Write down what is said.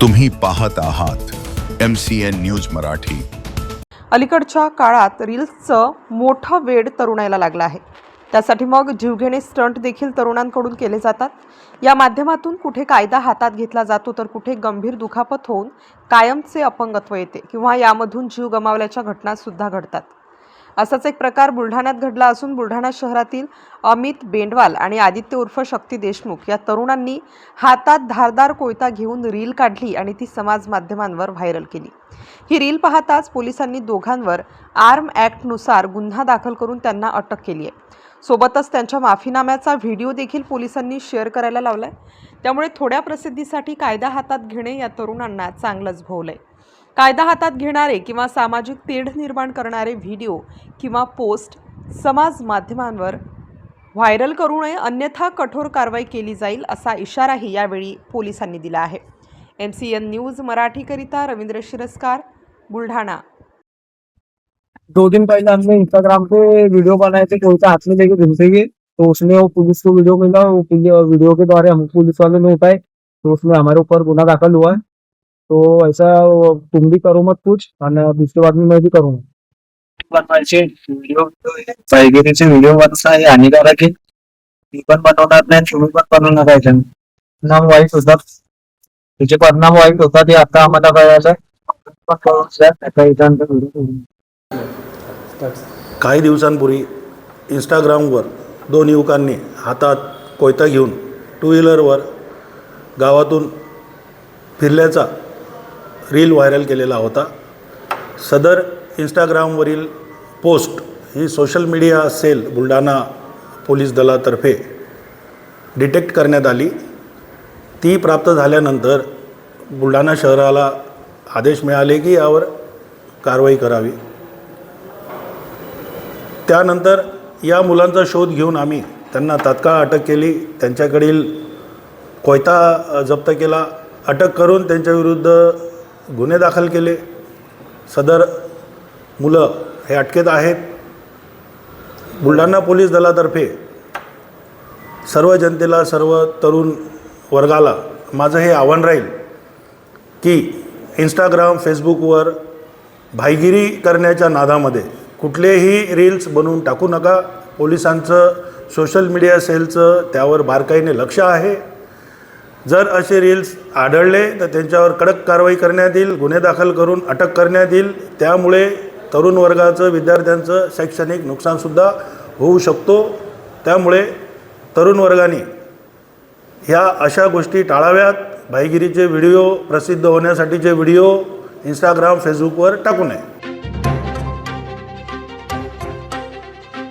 तुम्ही पाहत आहात M C N news Marathi. अलीकडच्या काळात रील्सचं मोठं वेड तरुणाईला लागलं आहे. त्यासाठी मग जीवघेणे स्टंट देखील तरुणांकडून केले जातात. या माध्यमातून कुठे कायदा हातात घेतला जातो तर कुठे गंभीर दुखापत होऊन कायमचे अपंगत्व येते किंवा यामधून जीव गमावल्याच्या घटनासुद्धा घडतात. असाच एक प्रकार बुलढाण्यात घडला असून बुलढाणा शहरातील अमित बेंडवाल आणि आदित्य उर्फ शक्ती देशमुख या तरुणांनी हातात धारदार कोयता घेऊन रील काढली आणि ती समाज माध्यमांवर व्हायरल केली. ही रील पाहताच पोलिसांनी दोघांवर आर्म ॲक्टनुसार गुन्हा दाखल करून त्यांना अटक केली आहे. सोबतच त्यांच्या माफीनाम्याचा व्हिडिओ देखील पोलिसांनी शेअर करायला लावलाय. त्यामुळे थोड्या प्रसिद्धीसाठी कायदा हातात घेणे या तरुणांना चांगलंच भोवलंय. कायदा हातात घेणारे किंवा सामाजिक तेढ निर्माण करणारे व्हिडिओ किंवा पोस्ट समाज माध्यमांवर व्हायरल करू नये अन्यथा कठोर कारवाई केली जाईल असा इशाराही यावेळी पोलिसांनी दिला आहे. एम सी एन न्यूज मराठीकरिता रवींद्र शिरस्कार बुलढाणा. दो दिन पहले हमने इंस्टाग्राम पे वीडियो बनाए थे कोई हाथ में लेके घूमते हुए तो उसमें वो पुलिस को वीडियो मिला वो पुलिस- वीडियो के द्वारा हम पुलिस वाले ने उठाए तो उसमें हमारे ऊपर गुना दाखल हुआ है. तो ऐसा तुम भी करो मत कुछ और दूसरी बात में मैं भी करूंगा बनवायचे व्हिडिओ पायगिरीचे व्हिडिओ बनवणं हे हानिकारक आहे मी पण बनवणार नाही तुम्ही पण बनवू नका याच्याने. परिणाम वाईट होतात परिणाम वाईट होतात हे आता आम्हाला कळायचं करू. काही दिवसांपूर्वी इंस्टाग्रामवर दोन युवकांनी हातात कोयता घेऊन टू व्हीलरवर गावातून फिरल्याचा रील व्हायरल केलेला होता. सदर इंस्टाग्रामवरील पोस्ट ही social media cell Buldhana police दलातर्फे डिटेक्ट करण्यात आली. ती प्राप्त झाल्यानंतर बुलढाणा शहराला आदेश मिळाले की यावर कारवाई करावी. त्यानंतर या मुलांचा शोध घेऊन आम्ही त्यांना तात्काळ अटक केली. त्यांच्याकडील कोयता जप्त केला. अटक करून त्यांच्याविरुद्ध गुन्हे दाखल केले. सदर मुलं हे अटकेत आहेत. बुलढाणा पोलीस दलातर्फे सर्व जनतेला सर्व तरुण वर्गाला माझं हे आव्हान राहील की इंस्टाग्राम फेसबुकवर भाईगिरी करण्याच्या नादामध्ये कुठलेही रील्स बनवून टाकू नका. पोलिसांचं सोशल मीडिया सेलचं त्यावर बारकाईने लक्ष आहे. जर असे रील्स आढळले तर त्यांच्यावर कडक कारवाई करण्यात येईल गुन्हे दाखल करून अटक करण्यात येईल. त्यामुळे तरुण वर्गाचं विद्यार्थ्यांचं शैक्षणिक नुकसानसुद्धा होऊ शकतो. त्यामुळे तरुण वर्गाने ह्या अशा गोष्टी टाळाव्यात. भाईगिरीचे व्हिडिओ प्रसिद्ध होण्यासाठीचे व्हिडिओ इंस्टाग्राम फेसबुकवर टाकू नये.